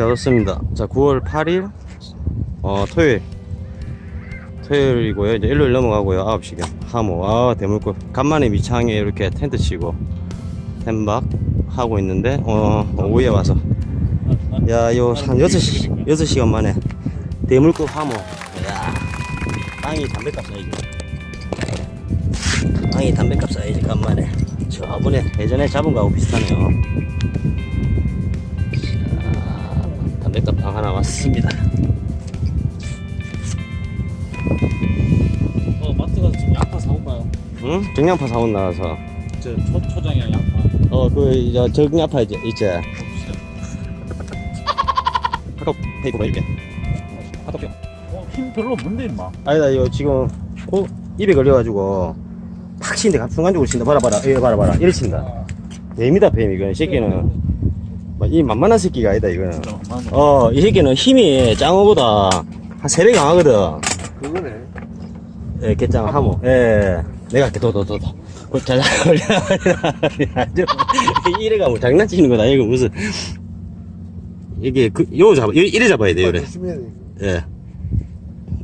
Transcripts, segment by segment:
자, 좋습니다. 자, 9월 8일, 어, 토요일. 토요일이고요. 이제 일요일 넘어가고요. 9시경. 하모. 아, 대물골. 간만에 미창에 이렇게 텐트 치고, 텐박 하고 있는데, 어, 오후에 와서. 야, 요, 한 6시, 6시간 만에. 대물골 하모. 야 땅이 담배값 사이즈. 땅이 담배값 사이즈 간만에. 저번에 예전에 잡은 거하고 비슷하네요. 담배값 방 하나 왔습니다. 어 마트 가서 좀 양파 사올까요? 응? 정량파 사온 나와서. 저 초, 초장이랑 양파 어, 그, 이제 정량파 이제, 이제. 카카오 페이퍼 봐줄게. 하덕병 어, 힘 별로 없는데 임마 아니다, 이거 지금, 어? 입에 걸려가지고, 팍 치는데 순간적으로 친다. 봐라, 봐라. 이거 봐라, 봐라. 이래 친다. 뱀이다, 뱀, 이거는. 이 새끼는. 막이 만만한 새끼가 아니다, 이거는. 진짜 만만해 어, 이 새끼는 힘이 짱어보다 한 3배 강하거든. 그거네. 예, 개짱 하모. 예. 내가 할게, 더, 더, 더, 더. 그, 자, 자, 걸려. 이래가 뭐 장난치는 거다. 이거 무슨. 이게, 그, 요 잡아, 요, 이래 잡아야 돼, 요래. 조심해야 돼. 예.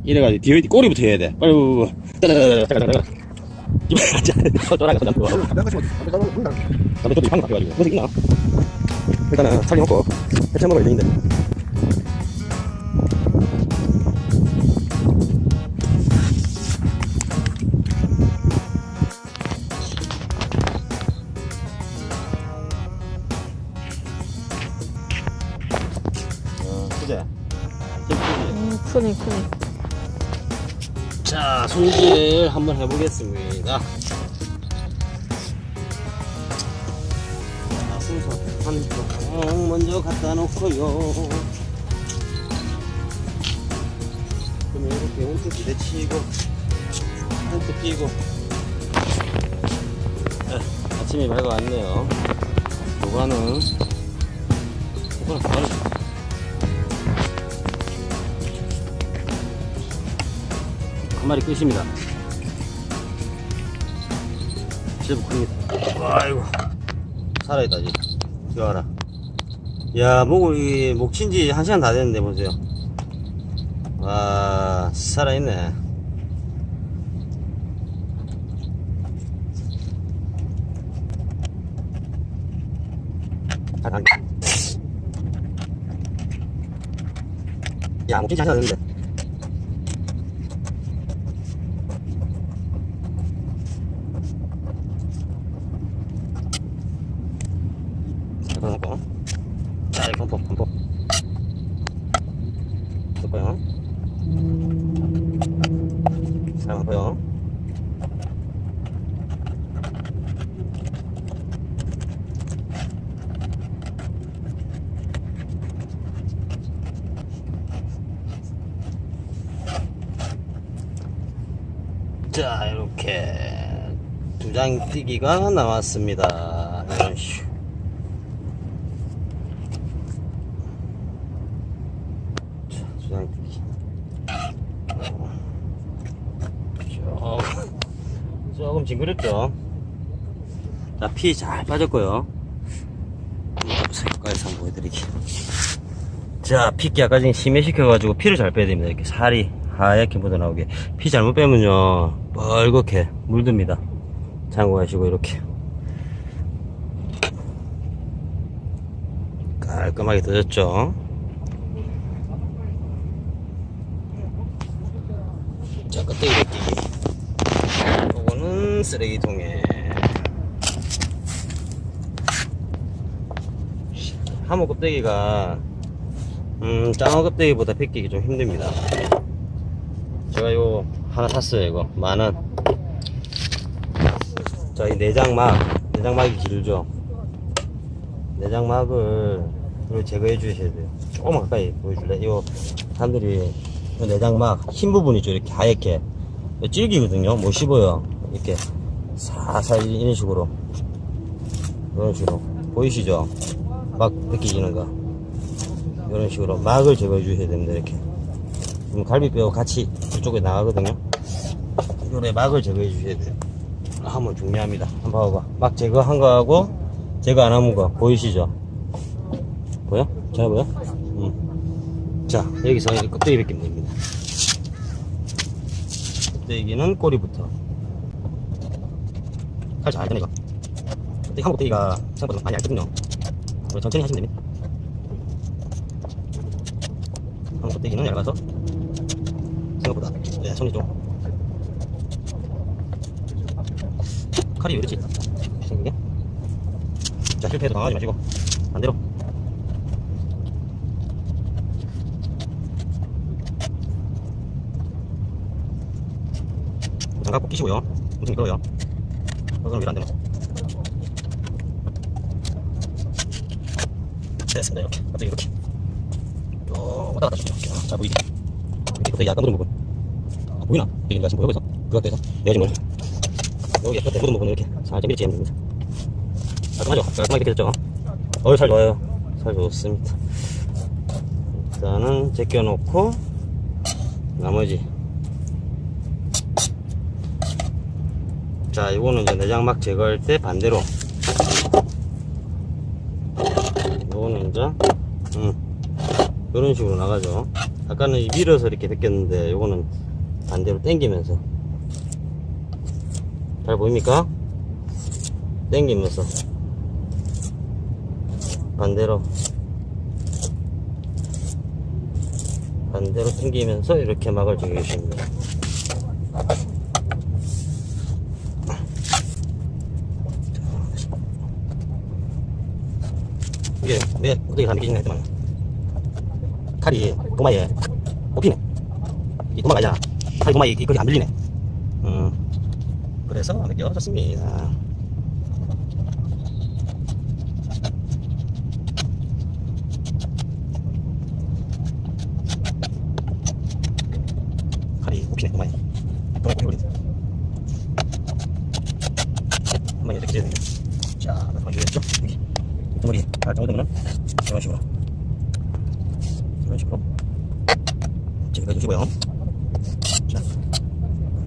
이래가지고, 뒤에, 꼬리부터 해야 돼. 빨리, 빨리, 빨리. 따라따라따라따라. 이봐, 자, 돌아가, 나 또. 내가 지금 담배 사면 문다. 담배 또 방금 바뀌어가지고. 무슨 있나? 일단은, 살려놓고, 해체 먹어야 되는데. 어, 그제? 음, 크네, 크네. 자, 손질 한번 해보겠습니다. 자, 순서 한 쪽 먼저 갖다 놓고요. 그러면 이렇게 온트 부대치고, 텐트 끼고. 네, 아침이 밝아 왔네요. 요거는, 요거는 바로 한 마리 끝입니다. 제법 큽니다. 아이고. 살아있다, 아직. 들어와라. 야, 목을, 목 친지 한 시간 다 됐는데, 보세요. 와, 살아있네. 야, 목 친지 한 시간 됐는데. 이거 넣고 자 이거 펌프 펌프 넣고요 자 넣고요 자 이렇게 두장 뛰기가 나왔습니다 식으로 주장 뛰기. 조금, 징그럽죠? 자, 피 잘 빠졌고요. 색깔에서 한번 보여드리기. 자, 피기 아까 전에 심해시켜가지고 피를 잘 빼야 됩니다. 이렇게 살이 하얗게 묻어나오게. 피 잘못 빼면요, 뻘겋게 물듭니다. 참고하시고, 이렇게. 깔끔하게 떠졌죠? 자, 껍데기 벗기기. 요거는 쓰레기통에. 하모 껍데기가, 음, 짱어 껍데기보다 벗기기 좀 힘듭니다. 하나 샀어요, 이거. 만 원. 자, 이 내장막. 내장막이 길죠? 내장막을, 이거 제거해 주셔야 돼요. 조금만 가까이 보여줄래? 요, 사람들이 이 내장막 흰 부분 있죠 이렇게 하얗게 이거 질기거든요 못 씹어요 이렇게 살살 이런 식으로 이런 식으로 보이시죠 막 벗기지는 거 이런 식으로 막을 제거해 주셔야 됩니다 이렇게 그럼 갈비뼈 같이 이쪽에 나가거든요 요래 막을 제거해 주셔야 돼요 하면 중요합니다 한번 봐봐 막 제거한 거하고 제거 안 하는 거 보이시죠 보여? 잘 보여? 음. 자, 여기서 이제 껍데기 벗기면 됩니다. 껍데기는 꼬리부터. 칼잘 꺼내죠. 껍데기 한 껍데기가 생각보다 많이 얇거든요. 그래서 천천히 하시면 됩니다. 한 껍데기는 얇아서 생각보다 네, 손이 좀 칼이 왜 이렇지? 생긴 게? 자, 실패해도 당하지 마시고 반대로 장갑 꼭 끼시고요. 엄청 미끄러워요. 그럼 이안 되나? 됐습니다. 이렇게. 갑자기 이렇게. 어, 왔다 갔다. 이렇게. 자, 보이게. 이렇게 약간 묻은 부분. 아, 보이나? 내가 지금 보이고 있어. 그 겉에서 내어짐을. 여기 겉에 묻은 부분 이렇게 살짝 밀지 됩니다. 깔끔하죠? 깔끔하게 됐죠? 어우, 살 좋아요. 살 좋습니다. 일단은 제껴놓고, 나머지. 자, 이거는 이제 내장막 제거할 때 반대로. 이거는 이제, 음, 이런 식으로 나가죠. 아까는 이 밀어서 이렇게 벗겼는데, 이거는 반대로 당기면서. 잘 보입니까? 당기면서. 반대로. 반대로 당기면서 이렇게 막을 제거해줍니다. 이게 왜 어떻게 감이 끼지나 했더만 칼이 도마에 꼽히네 이 도마가 아니라 칼이 도마에 이 거기 안 밀리네 음 그래서 느껴졌습니다. 칼이 꼽히네 도마에 도마에 꼽혀버리네 한번 이렇게 해야 되겠자 한번 주겠죠? 여기. 머리. 잘 정도면은 이런 식으로. 이런 식으로. 제가 주시고요. 자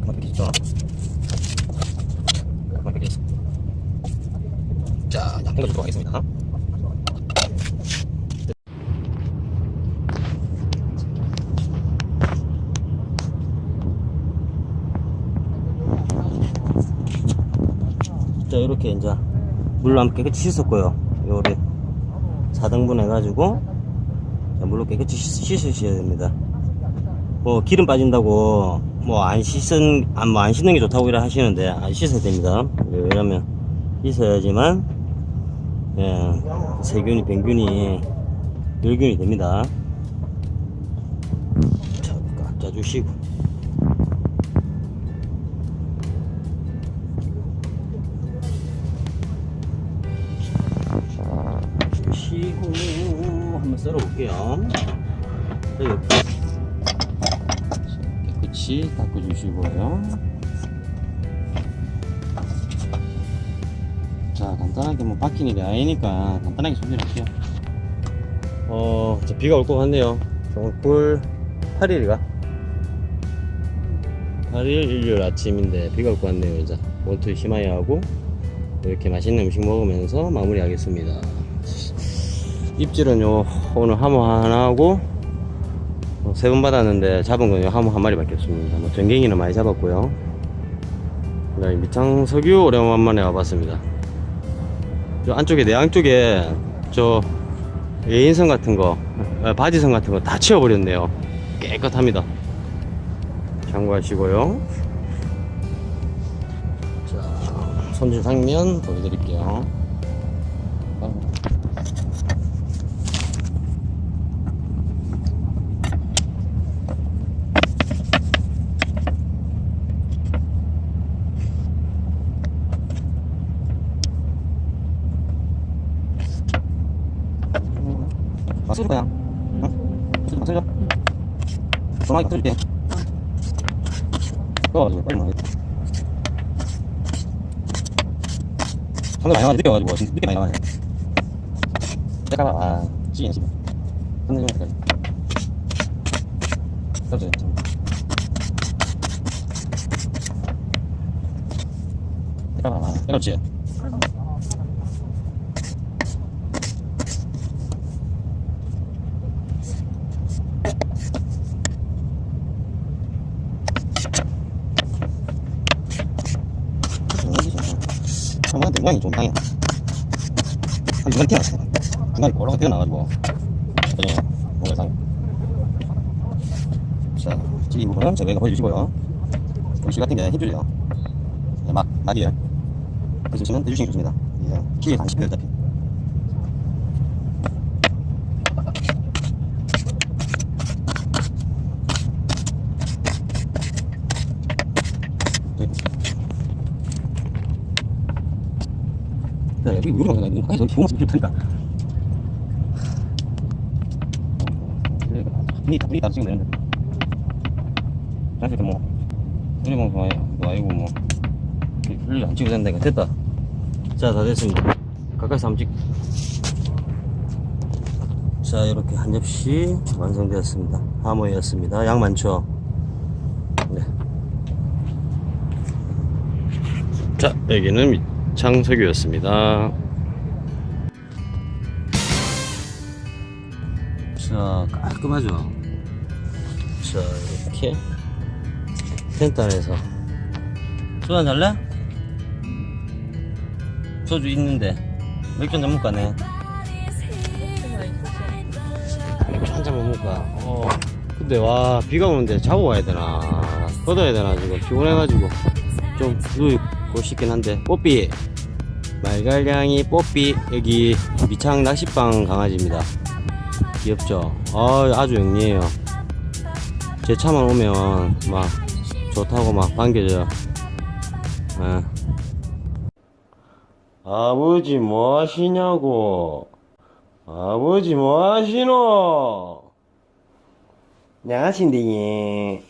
그만 뺏기죠. 그만 뺏기겠어 헹궈주도록 하겠습니다. 자 이렇게 이제 물로 깨끗이 씻었고요. 요래 4등분 해가지고 자, 물로 깨끗이 씻, 씻으셔야 됩니다. 뭐 기름 빠진다고 뭐 안 씻은 안, 뭐 안 씻는 게 좋다고 이래 하시는데 안 씻어야 됩니다. 왜냐면 씻어야지만 예, 세균이 병균이 멸균이 됩니다 자 깎아 주시고 주시고 한번 썰어 볼게요. 깨끗이 닦아 주시고요. 자 간단하게 뭐 박힌 일이 아니니까 간단하게 정리할게요. 어, 이제 비가 올 것 같네요. 정꿀 8일이가 8일 일요일 아침인데 비가 올 것 같네요. 이제 원투 심하게 하고 이렇게 맛있는 음식 먹으면서 마무리 하겠습니다. 입질은 요 오늘 하모 하나 하고 세 번 받았는데 잡은 건요 하모 한 마리밖에 없습니다. 뭐 전갱이는 많이 잡았고요. 네, 미창석유 오랜만에 와봤습니다. 저 안쪽에 내양 쪽에 저 예인선 같은 거, 아, 바지선 같은 거다 치워버렸네요. 깨끗합니다. 참고하시고요. 자, 손질 상면 보여드릴게요. 아. 맞을 거야. 응? 맞을려. 전화기 맞을게. 꺼가지고 빨리. 상대 많이 나와 늦게 와가지고 늦게 많이 나와요. 잠깐만 아 지금 지금. 상대 좀 해까지. 그렇지. 잠깐만 아 그렇지. 중간이 좀 이상해. 한 중간에 튀어나왔어. 중간에 고라가 튀어나와가지고. 나중에 뭔가 이상해. 자, 이 부분은 저희가 보여주시고요. 글씨 같은 게 힘들죠. 네, 막, 막이에요. 해주시면 해주시기 좋습니다. 예, 키에 한 10회 어차피. 네, 여기 우리 방송에 있는 방에서 기본 모습이 좋다니까. 분이 분이 다 찍으면 되는데. 사실 뭐 우리 방송 아니- 아니고 뭐 별일 안 찍어도 된다니까 됐다. 자, 다 됐습니다. 가까이서 한번 찍. 자, 이렇게 한 접시 완성되었습니다. 하모였습니다. 양 많죠? 네. 자, 여기는 창석이었습니다. 자, 깔끔하죠? 자, 이렇게 텐트 안에서 소주 한잔 할래? 소주 있는데 맥주 한잔 못 가네 맥주 한잔 못 먹을까? 어. 근데 와 비가 오는데 자고 가야 되나 걷어야 되나 지금 피곤해가지고 좀 누 우고 싶긴 한데 뽀삐. 말갈량이 뽀삐. 여기 미창 낚시방 강아지입니다. 귀엽죠? 아 아주 영리해요. 제 차만 오면 막 좋다고 막 반겨줘요. 예. 아버지 뭐 하시냐고? 아버지 뭐 하시노? 네 하신데